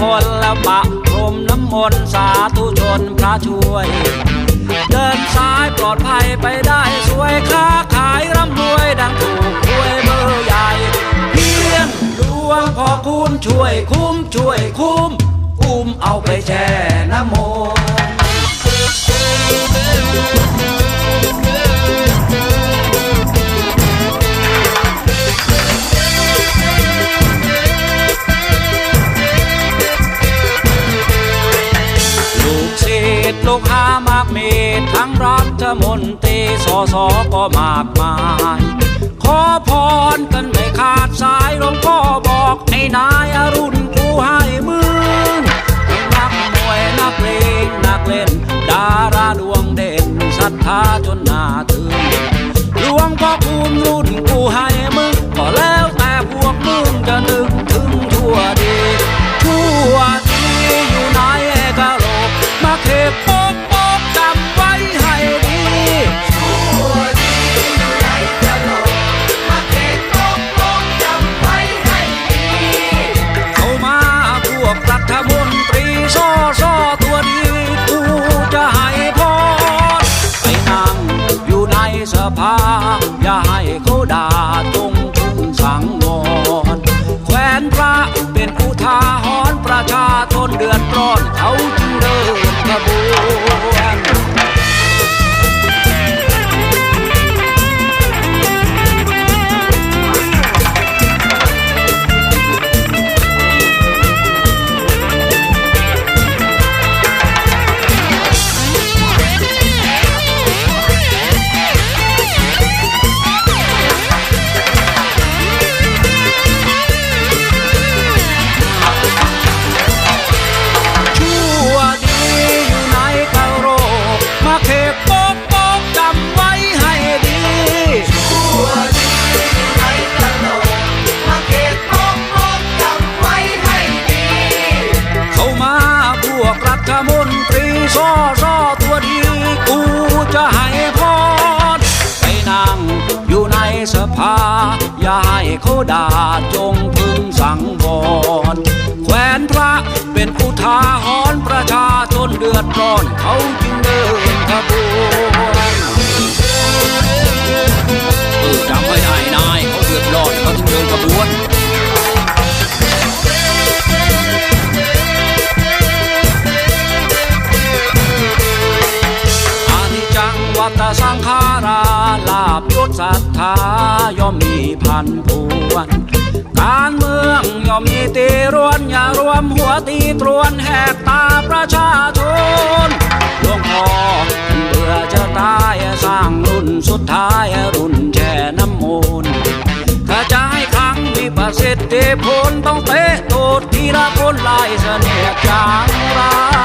ถุมงคลและปะพรมน้ำมนต์สาธุชนพระช่วย เดินซ้ายปลอดภัยไปได้สวยค้าขายร่ำรวยดังถูกหวยเบอร์ใหญ่ เพียงดวงพอคุณช่วยคุ้มช่วยคุ้มอุ้มเอาไปแช่น้ำมนต์ ตทั้งรัฐมนตรีสอสอก็มากมาย ขอพรกันไม่ขาดสายหลวงพ่อบอกไอ้นายอรุณกูให้มึงนักมวยนักเลงนักเล่น ดาราดวงเด่นศรัทธาจนหน้าถึง เขาด่าจงพึงสังวรแขวนพระเป็นอุทาหรณ์ประชาชนเดือดร้อนเขาจึงเดินขบวนจำไว้ได้นายเขาเดือดร้อนเขาจึงเดินขบวน บยศศรัทธาย่อมมีพันพวนการเมืองย่อมมีตีรวนอย่ารวมหัวตีตรวนแหกตาประชาชนหลวงพ่อเบื่อจะตายสร้างรุ่นสุดท้ายรุ่นแช่น้ำมูลถ้าจะให้ครั้งมีประสิทธิผลต้องเตะตูดทีละคนลายเสน่ห์จางราย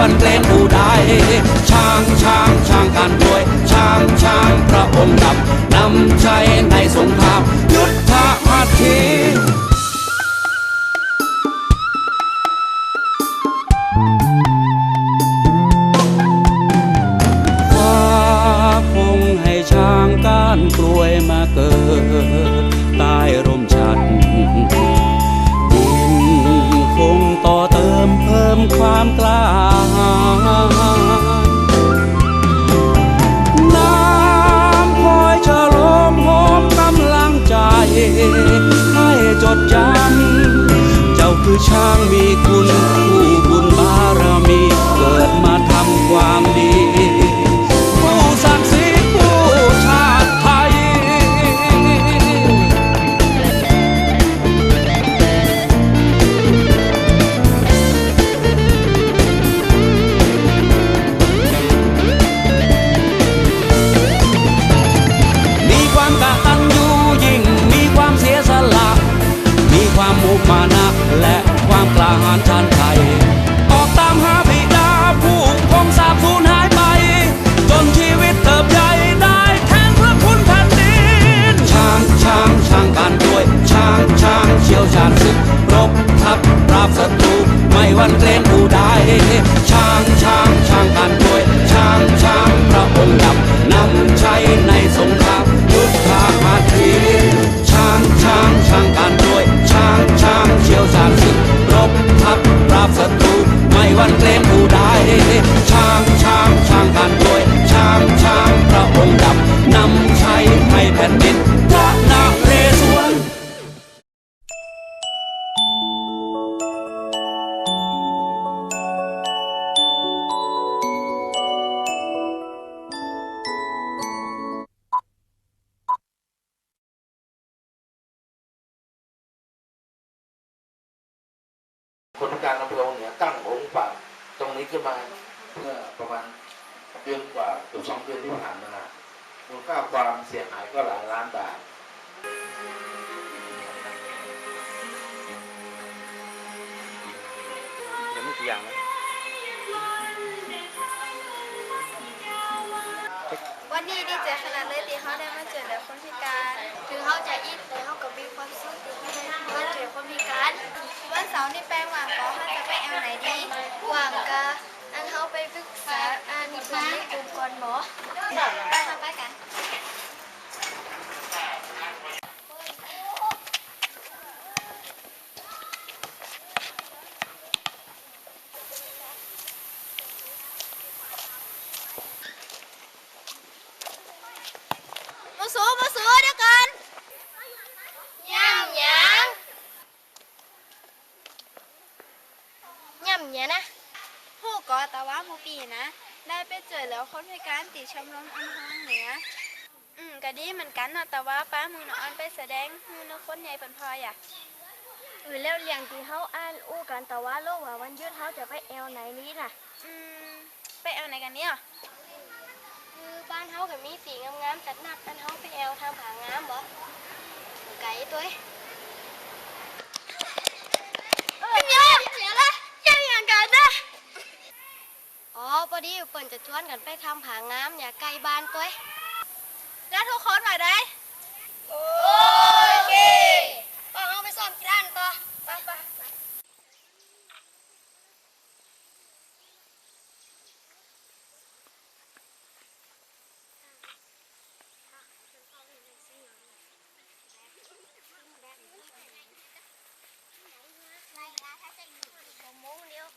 วนเพลงผู้ใดช้างช้างช้างการรวย ช้างช้างพระองค์ดำนำชัในสงครามยุทธหัตถีานกล้ยมาเกิดใต้ร่มฉัดดินคงต่อเติมเพิ่มความกล้า ช่างมีคุณ คนการอำเภอเหนือตั้งองค์ป่าตรงนี้ขึ้นมาเมื่อประมาณเดือนกว่าถึงสองเดือนที่ผ่านมามูลค่าความเสียหายก็หลายล้านบาทเดี๋ยวมีตัวอย่างนะ ดีใจขนาดเลยตีเขาได้มาเจอแล้วคนพิการถึงเขาจะอิดแต่เขาก็มีความสุขที่ได้มาเจอคนพิการวันเสาร์นี่แป้งหว่างก็เขาจะไปแอลไหนดีหว่างกะอันเขาไปปรึกษาอันคนในกลุ่มก่อนหมอไปทำไปกัน มาสู้มาสู้เดี๋ยวกันย่ำยังย่ำยังนะผู้ก่อ แต่ว่าผู้ปีนะได้ไปเจอแล้วคนพิการติดชมรมอันห้องเหนืออืมก็ดีเหมือนกันเนาะแต่ว่าป้ามือน้องอันไปแสดงมือน้องคนใหญ่เป็นพลอยอะเออแล้วเลี้ยงที่เขาอ่านอู้กันแต่ว่าโลกว่าวันหยุดเขาจะไปแอลไหนนี้น่ะ อืมไปแอลไหนกันเนี่ยคือบ้านเฮาก็มีสีงามๆจัดหนักกันเฮาไปแอวทางผางามบ่ไก่ตัวเอ้ยเป็นยังเสียละยังอย่างกันนะอ๋อพอดี เปิ่นจะชวนกันไปทำผางามอย่าไกลบ้านตัวแล้วทุกคนมาได้โอเคป้าเฮาไปสอบกีฬาต่อไปไปโมงเดียว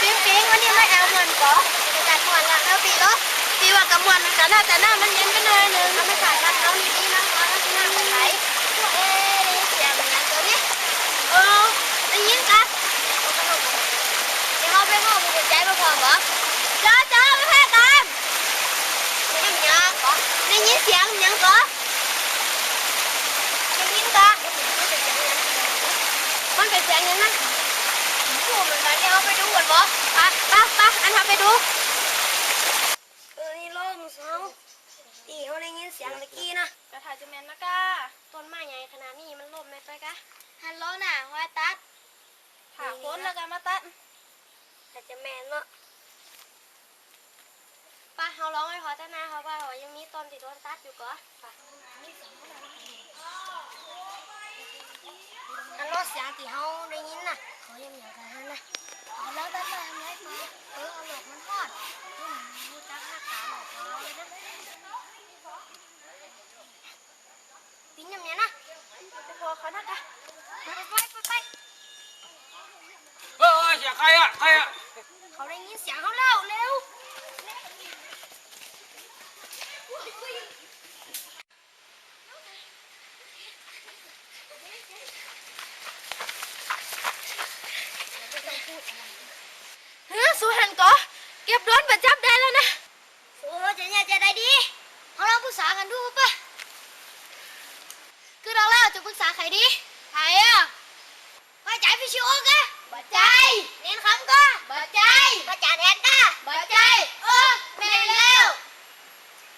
ปิ๊งปิ๊งวันนี้ไม่เอามวนก่อจัดมวนละแล้วปีเหรอปีว่ากับมวนเหมือนกันนะแต่หน้ามันเย็นไปหน่อยนึงเราไม่ขาดกันเอานี่นี่นะมาแล้วที่หน้าไปไหนเอ๊ะเสียงมันนะตัวนี้เออได้ยินกันเดี๋ยวเราไปห้องมันใจมาพร้อมเหรอจ้าจ้าไปแพ้กันยังยังก่อได้ยินเสียงยังก่อได้ยินกันมันเป็นเสียงยังไง ถูกเหมือนกันเนี่ย เอาไปดูก่อนบอไปไปไปอันทำไปดูเออนี่ล่มเสาตีเขาได้ยินเสียงตะกี้นะกระถาจะแมนนะก้าต้นไม้ใหญ่ขนาดนี้มันล่มไหมไปกะฮัลโหลน่ะว่าตัดถาคนแล้วกันมาตัดแต่จะแมนเนาะป้าเขาร้องให้พอจ้านะเขาว่าเขายังมีต้นที่โดนตัดอยู่ก่อนไปอันรถเสียงที่เขาได้ยินน่ะเขายังอย่างกันนะ เอาแล้วตัดไปทำไรมาเออเอาหลอกมันทอดอืมรู้จักหน้าตาหลอกเราเลยนะปิ้นอย่างเนี้ยนะไปพอเขานักอะไปไปไปไปเออเสียใครอะใครอะเขาได้ยินเสียงเขาแล้วเร็ว สู้หันก่อเก็บร้อนประจับได้แล้วนะโอ้จะเนี่ยจะได้ดีเขาลองปรึกษากันดูปะคือเราแล้วจะปรึกษาใครดีใครอะไป้าใจพี่ชิวกะป้าใจเน้นคำก็ป้าใจป้าจ่าแทนกะป้าใจ เออแม่แล้ว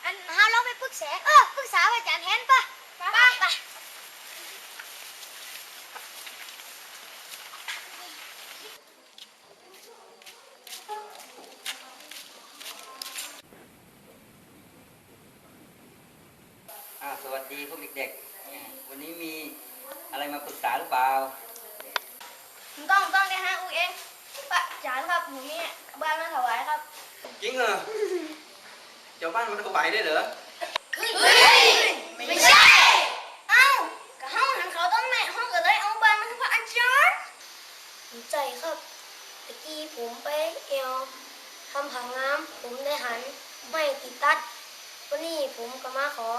อันเฮาเราไปปรึกษาเออปรึกษาป้าจ่าแทนป่ะไปไป อ่าสวัสดีพวกเด็กๆอ่าวันนี้มีอะไรมาปรึกษาหรือเปล่า ต้องต้องนะฮะอุ้ยเองป้าจ่าครับหนูนี่บ้านมาถวายครับ จริงเหรอเจ้าบ้านมันถวายได้เหรอ เฮ้ยไม่ใช่ เอ้าก็ห้องหันเขาต้องไหนห้องก็เลยเอาบ้านมาให้พระอาจารย์ใจ ครับตะกี้ผมไปเอวทำผังน้ำผมได้หันไม่ติดตัดวันนี้ผมก็มาขอ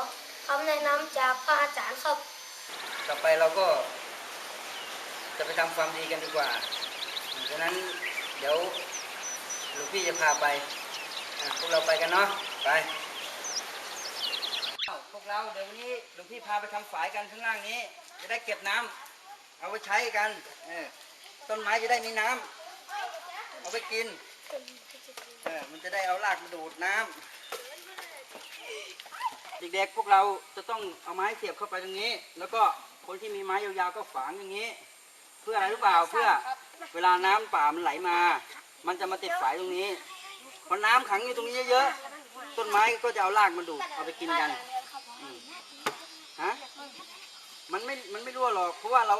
คำแนะนำจากพระอาจารย์ครับ ต่อไปเราก็จะไปทำความดีกันดีกว่าฉะนั้นเดี๋ยวหลวงพี่จะพาไปอะพวกเราไปกันเนาะไปอ้าวพวกเราเดี๋ยววันนี้หลวงพี่พาไปทำฝายกันข้างล่างนี้ จะได้เก็บน้ำเอาไว้ใช้กันเออ ต้นไม้จะได้มีน้ำเอาไปกินเออมันจะได้เอารากมาดูดน้ำเด็กๆพวกเราจะต้องเอาไม้เสียบเข้าไปตรงนี้ แล้วก็คนที่มีไม้ยาวๆก็ฝังอย่างนี้ เพื่ออะไรรู้เปล่าเพื่อเวลาน้ำป่ามันไหลมา มันจะมาติดฝายตรงนี้พอน้ำขังอยู่ตรงนี้เยอะๆต้นไม้ก็จะเอารากมาดูดเอาไปกินกันอืมฮะมันไม่มันไม่รั่วหรอกเพราะว่าเรา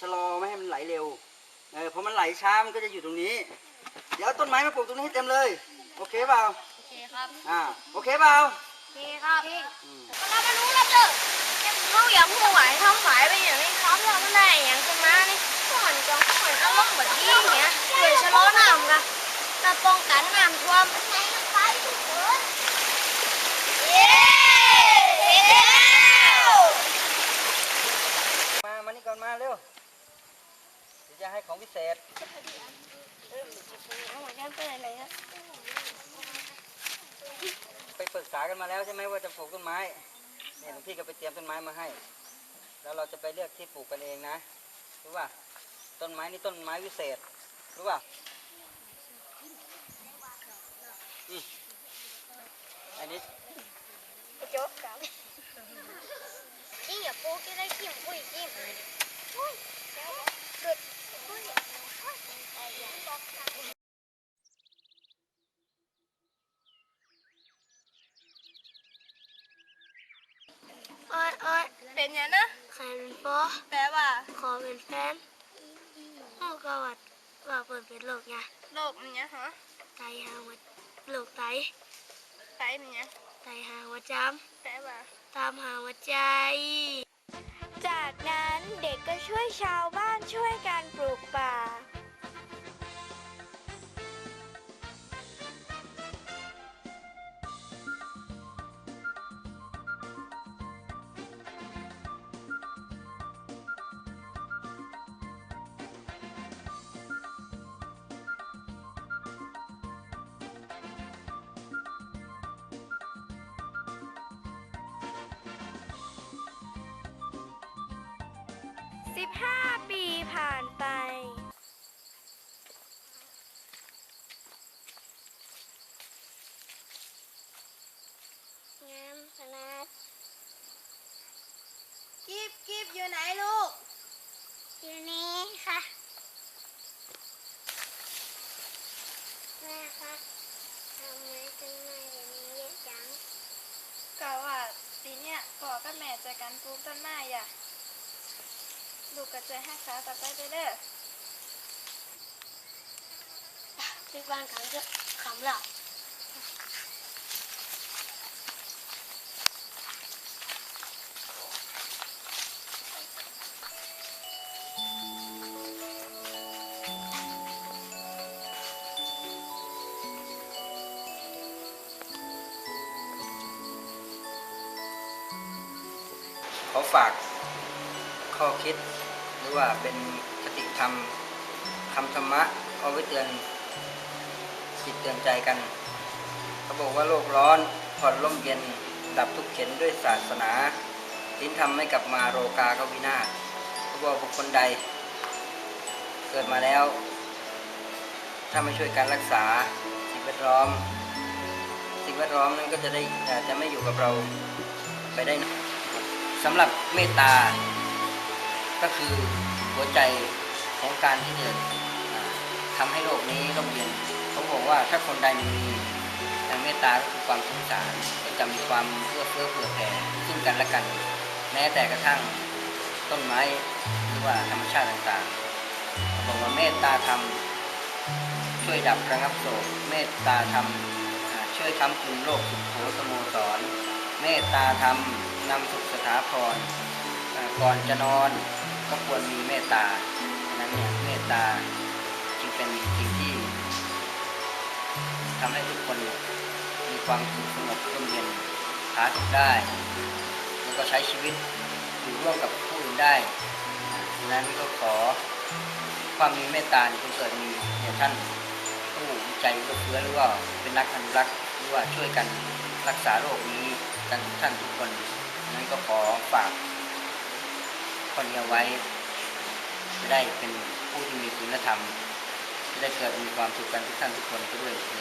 ชะลอไม่ให้มันไหลเร็ว เออพอมันไหลช้ามันก็จะอยู่ตรงนี้ เดี๋ยวเอาต้นไม้มาปลูกตรงนี้ให้เต็มเลย โอเคเปล่า โอเคครับ อ่า โอเคเปล่า โอเคครับอืมเรามารู้แล้วเด้อเขาอยากพูดไหวทำฝายไปอย่างนี้ครับเราไม่ได้อย่างขึ้นมานี่ก่อนจะก่อนเอาลงแบบนี้อย่างเงี้ยเดี๋ยวชะลอน้ำกันเราป้องกันน้ำท่วมในไฟทุกคนเย้เสร็จแล้วมา มานี่ก่อนมาเร็ว เดี๋ยวจะให้ของพิเศษเอาเหมือนกันไปไหนอะไปปรึกษากันมาแล้วใช่ไหมว่าจะปลูกต้นไม้เนี่ยหลวงพี่ก็ไปเตรียมต้นไม้มาให้ แล้วเราจะไปเลือกที่ปลูกกันเองนะรู้ป่ะต้นไม้นี่ต้นไม้วิเศษรู้ป่ะอืมอันนี้โจ๊กกันยิ่งอย่าปูกี่ได้ขี้มปุ้ยขี้มอุ้ยเกิดปุ้ย อ้อยอ้อยเป็นยังนะใครเป็นพ่อแปลว่า ขอเป็นแฟนพ่อก็ว่าว่าเปิดเป็นโรคไงโรคมันยังฮะไตหาหัวโรคไตไตมันยังไตหาหัวจำแปลว่าตามหาหัวใจ จากนั้นเด็กก็ช่วยชาวบ้านช่วยการปลูกป่า กิบกิบอยู่ไหนลูก อยู่นี่ค่ะแม่คะทำไมต้นไม้อย่างนี้เยอะจังก็ว่าปีเนี้ยพ่อกับแม่เจอกันปลูกต้นไม้อะลูกก็จะให้ขาต่อไปเด้อ ไปบ้านเขาจะขำเรา ขอฝากข้อคิด หรือว่าเป็นคติธรรมคำธรรมะเอาไว้เตือนจิตเตือนใจกันเขาบอกว่าโลกร้อนผ่อนร่มเย็น ดับทุกข์เข็นด้วยศาสนาลิ้นทำไม่กลับมาโรกาก็วินาศเขาบอกบุคคลใด เกิดมาแล้ว ถ้าไม่ช่วยการรักษาสิ่งแวดล้อม สิ่งแวดล้อมนั้นก็จะได้จะไม่อยู่กับเราไปได้นาน สำหรับเมตตา ก็คือหัวใจของการที่จะอ่าทำให้โลกนี้ร่มเย็นเขาบอกว่าถ้าคนใดมีเมตตาคือความสงสารก็จะมีความเอื้อเฟื้อเผื่อแผ่ซึ่งกันและกัน แม้แต่กระทั่งต้นไม้หรือว่าธรรมชาติต่างๆบอกว่าเมตตาธรรมช่วยดับระงับโศกเมตตาธรรมช่วยค้ำจุนโลกสุขโขสโมสรเมตตาธรรม นำสุขสถาพรก่อนจะนอนก็ควรมีเมตตานั้นเนี่ยเมตตาจึงเป็นสิ่งที่ทำให้ทุกคนมีความสุขสงบร่มเย็นหาสุขได้ แล้วก็ใช้ชีวิตอยู่ร่วมกับผู้อื่นได้นั้นก็ขอความมีเมตตาเนี่เกิดมีในท่านผู้ใจเอื้อเฟื้อหรือว่าเป็นนักอนุรักษ์หรือว่าช่วยกันรักษาโรคนี้กันทุกท่านทุกคน นั้นก็ขอฝากคนนี้ไว้จะได้เป็นผู้ที่มีคุณธรรมจะได้เกิดมีความสุขกันทุกท่านทุกคนก็ด้วยเอ